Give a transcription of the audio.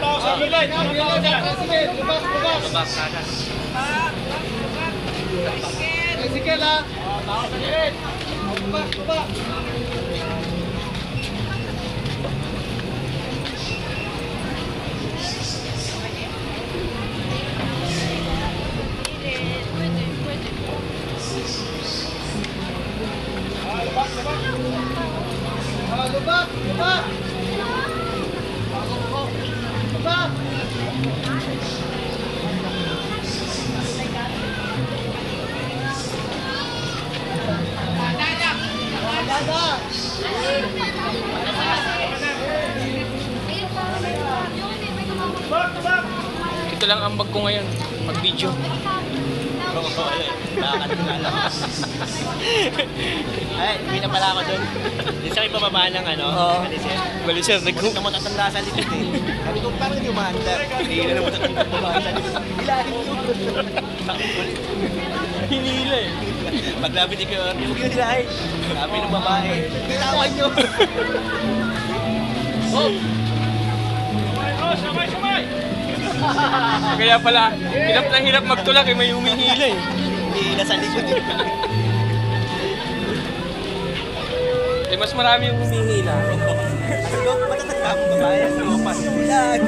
1,000 yun lang. 1,000. Lubas, lubas. Lubas, sana. Bicycle ha. 1,000 yun. Lubas, lubas. Lupa, lupa. Ito lang ang bag ko ngayon. Mag-video. Oo, lang. Ay, hindi na pala ako doon. Yung sa ibababa ng ano, Oo. Bali sir, nag Huwag na matatanda sa likod eh. Sabi ko, parang hindi umanda. Hindi na naman matatanda sa likod. Hilahin ko. hinila eh. Paglapit ni Kuya Ernie, huwag yun hilahin. Sabi ng babae, bitawan nyo. Oh, sabay, sabay. Kaya pala, hirap na hirap magtulak eh, may humihila eh. Hindi na sa likod eh. Eh, mas marami yung humihila. Ano, matatanda akong babae. Ano, pas. Yan.